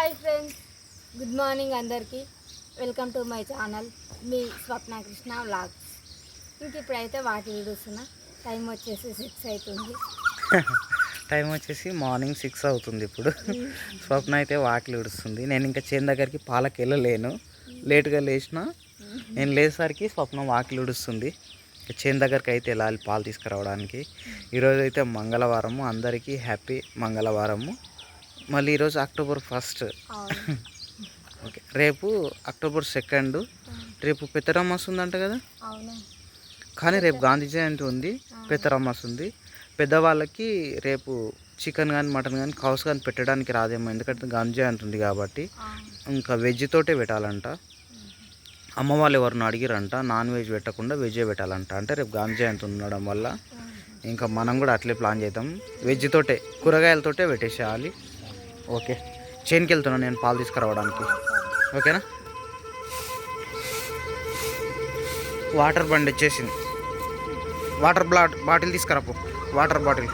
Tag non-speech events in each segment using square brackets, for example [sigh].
Hi friends good morning అందరికీ. Welcome to my channel మీ Swapna Krishna vlogs. ఇంక ఇప్పుడైతే వాటి వీడుస్తున్నా టైం వచ్చేసి సిక్స్ అవుతుంది [laughs] టైం వచ్చేసి మార్నింగ్ సిక్స్ అవుతుంది ఇప్పుడు. [laughs] స్వప్న అయితే వాకిలి ఉడుస్తుంది నేను ఇంకా చేను దగ్గరికి పాలకి వెళ్ళలేను. లేట్గా లేచిన [laughs] నేను లేసరికి స్వప్న వాకిలి ఉడుస్తుంది ఇక చేను దగ్గరికి అయితే వెళ్ళాలి పాలు తీసుకురావడానికి. ఈరోజు అయితే మంగళవారము. అందరికీ హ్యాపీ మంగళవారము. మళ్ళీ ఈరోజు అక్టోబర్ ఫస్ట్. ఓకే. రేపు అక్టోబర్ సెకండ్. రేపు పెద్దరమ్మస్ ఉందంట కదా? కానీ రేపు గాంధీ జయంతి ఉంది పెద్దరమ్మస్ ఉంది. పెద్దవాళ్ళకి రేపు చికెన్ కానీ మటన్ కానీ కౌస్ కానీ పెట్టడానికి రాదేమో ఎందుకంటే గాంధీ జయంతి ఉంది కాబట్టి. ఇంకా వెజ్ తోటే పెట్టాలంట. అమ్మ వాళ్ళు ఎవరిని అడిగిరంట నాన్ వెజ్ పెట్టకుండా వెజే పెట్టాలంట అంటే రేపు గాంధీ జయంతి ఉండడం వల్ల ఇంకా మనం కూడా అట్లే ప్లాన్ చేద్దాం. వెజ్ తోటే కూరగాయలతోటే పెట్టేసేయాలి. ఓకే. చేనుకి వెళ్తున్నాను నేను పాలు తీసుకురావడానికి. ఓకేనా? వాటర్ బండి వచ్చేసింది. వాటర్ బ్లాట్ బాటిల్ తీసుకురాపు. Water bottle.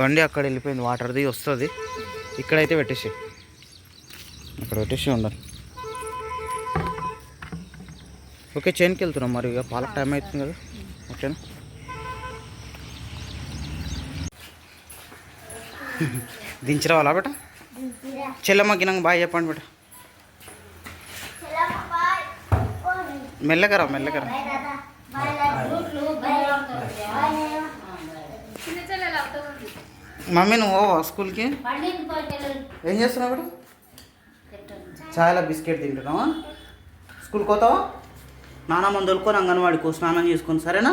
బండి అక్కడ వెళ్ళిపోయింది. వాటర్ది వస్తుంది. ఇక్కడైతే పెట్టేసి ఇక్కడ పెట్టేసి ఉండాలి ఓకే చేనుకి వెళ్తున్నాం మరి ఇక పాలకు టైం అవుతుంది కదా. ఓకేనా? దించి రావాలా బేట? చెల్లమ్మ గినంగా బాగా చెప్పండి బేట. మెల్లగా రా మెల్లగా రా. చిన్న చెల్లెలు అవుతుంది మమ్మీ నువ్వు స్కూల్కి? ఏం చేస్తున్నావు బేట? చాలా బిస్కెట్ తింటున్నావా? స్కూల్కి పోతావా నానమ్మ దొరుకొని అంగన్వాడికి స్నానం చేసుకొని సరేనా?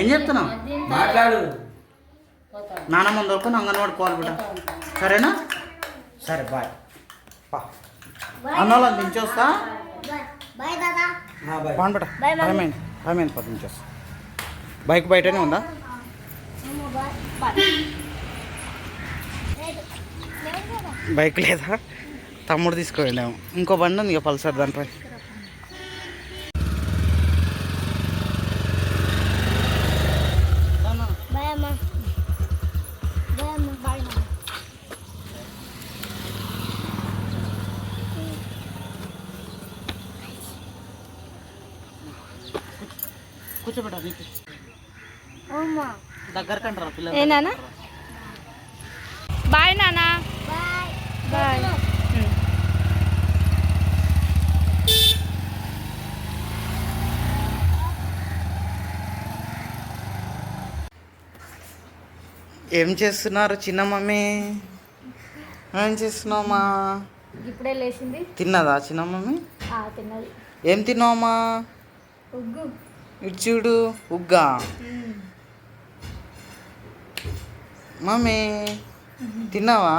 ఏం చెప్తున్నావు మాట్లాడు. నానమ్మ దొరుకొని అంగన్వాడికి పోవాలి బిడ్డ. సరేనా? సరే బాయ్. పా. అన్నోళ్ళని పాన్ బిడ్డ. దించొస్తా. బైక్ బయటనే ఉందా? [laughs] బైక్ లేదా? తమ్ముడు తీసుకువెళ్ళాము ఇంకో బండి ఉంది ఇక పల్సర్ దాంట్లో. బాయ్ అమ్మ బాయ్ అమ్మ బాయ్ అమ్మ కూర్చోబెట్ట నీకు అమ్మా దగ్గర కంటారా పిల్లలు? ఏ నాన్న? బాయ్ నాన్న. బాయ్ ఏం చేస్తున్నారు చిన్న మమ్మీ? ఏం చేస్తున్నావమ్మా ఇప్పుడే లేచింది. తిన్నదా చిన్న మమ్మీ? ఆ, తిన్నది. ఏం తిన్నావమ్మా ఉగ్గు. ఇటు చూడు ఉగ్గా. మమ్మీ తిన్నావా?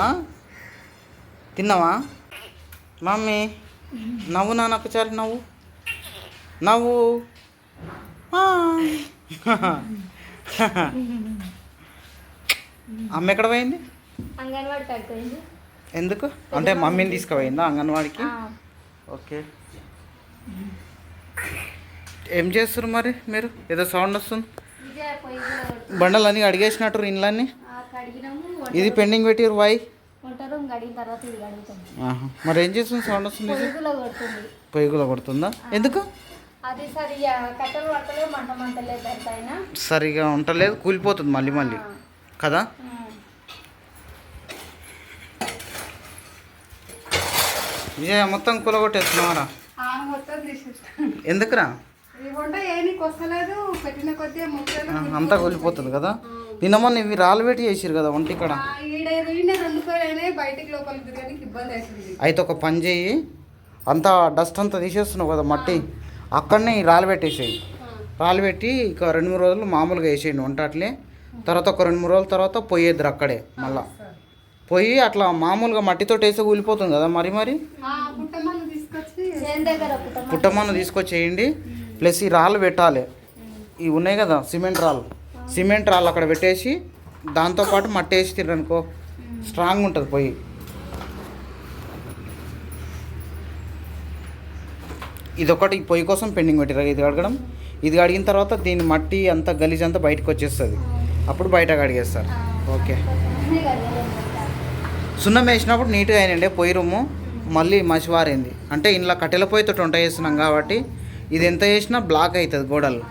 తిన్నావా? మమ్మీ నవ్వు నాన్న ఒకసారి నవ్వు. నవ్వు. అమ్మ ఎక్కడ పోయింది? ఎందుకు? అంటే మమ్మీని తీసుకుపోయిందా అంగన్వాడికి? ఓకే. ఏం చేస్తారు మరి మీరు? ఏదో సౌండ్ వస్తుంది. బండలన్నీ అడిగేసినట్టు ఇండ్లన్నీ ఇది పెండింగ్ పెట్టిరు వాయి రూమ్ కడిగిన తర్వాత ఇది కడుగుతాం ఆహా. మరి ఏం చేస్తుంది? సౌండ్ వస్తుంది? కొడుతుంది. పొయ్యిగుల కొడుతుందా? ఎందుకు? అది సరిగా కట్టెలు పట్టలే మంట మంటలేదు దానిపైన సరిగా ఉండలేదు కూలిపోతుంది మళ్ళీ మళ్ళీ. కదా? విజయ మొత్తం కూలగొట్టేస్తున్నావరా ఎందుకురా? అంతా కూలిపోతుంది కదా? నిన్న మొన్న ఇవి రాళ్ళు పెట్టి చేసిరు కదా వంట ఇక్కడ అయితే ఒక పని చేయి అంతా డస్ట్ అంతా తీసేస్తున్నావు కదా మట్టి అక్కడనే ఈ రాళ్ళు పెట్టేసేయి. రాళ్ళు పెట్టి ఇక రెండు మూడు రోజులు మామూలుగా వేసేయండి వంట అట్లే తర్వాత ఒక రెండు మూడు రోజుల తర్వాత పొయ్యేద్దరు అక్కడే మళ్ళా. పొయ్యి అట్లా మామూలుగా మట్టితో వేస్తే కూలిపోతుంది కదా మరి మరి? ఆ పుట్టమ్మను పుట్టమన్ను? తీసుకొచ్చేయండి. ప్లస్ ఈ రాళ్ళు పెట్టాలి. ఇవి ఉన్నాయి కదా సిమెంట్ రాళ్ళు. సిమెంట్ రాళ్ళు అక్కడ పెట్టేసి దాంతోపాటు మట్టి వేసి తిరనుకో స్ట్రాంగ్ ఉంటుంది పొయ్యి ఇది ఒకటి పొయ్యి కోసం పెండింగ్ పెట్టారు ఇది కడగడం. ఇది కడిగిన తర్వాత దీని మట్టి అంతా గలీజ్ అంతా బయటకు వచ్చేస్తుంది. అప్పుడు బయట కడిగేస్తారు ఓకే. సున్నం వేసినప్పుడు నీట్గా అయినండి పొయ్యి రూము మళ్ళీ మసివారింది. అంటే ఇంట్లో కట్టెల పొయ్యితో వంట చేస్తున్నాం కాబట్టి ఇది ఎంత చేసినా బ్లాక్ అవుతుంది గోడలు.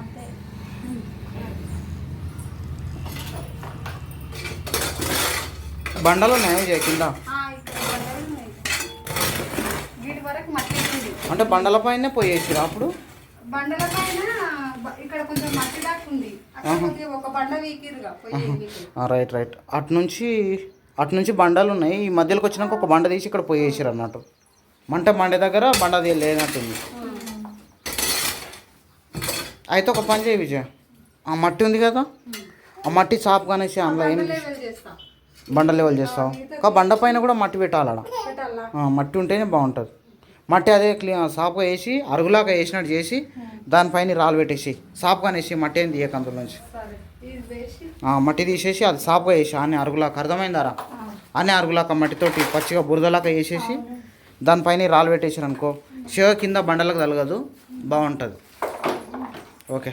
బండలు ఉన్నాయి. విజయ్ కింద అంటే బండల పైనే పొయ్యి వేసిరా అప్పుడు? బండల పైన ఇక్కడ కొంచెం మట్టి ఒక బండ వీకిరుగా రైట్ రైట్. అటు నుంచి అటు నుంచి బండలు ఉన్నాయి. ఈ మధ్యలోకి వచ్చినాక ఒక బండ తీసి ఇక్కడ పొయ్యి వేసిరు అన్నట్టు మంట మండే దగ్గర బండ లేనట్టుంది. అయితే ఒక పని చేయి విజయ్. ఆ మట్టి ఉంది కదా? ఆ మట్టి చాపు కానేసి అందులో ఏం బండ లెవెల్ చేస్తావు? ఒక బండ పైన కూడా మట్టి పెట్టాలి? ఆడ మట్టి ఉంటేనే బాగుంటుంది. మట్టి అదే క్లీన్ సాపుగా వేసి అరుగులాగా వేసినట్టు చేసి దానిపైన రాళ్ళు పెట్టేసి సాపుగా వేసి మట్టి ఏం తీయక అందులో నుంచి. మట్టి తీసేసి అది సాపుగా వేసి అన్ని అరుగులాక అర్థమైందారా అన్ని అరుగులాక మట్టితోటి పచ్చిగా బురదలాగా వేసేసి దానిపైన రాళ్ళు పెట్టేసారు అనుకో శివ కింద బండలకు తలగదు బాగుంటుంది. ఓకే.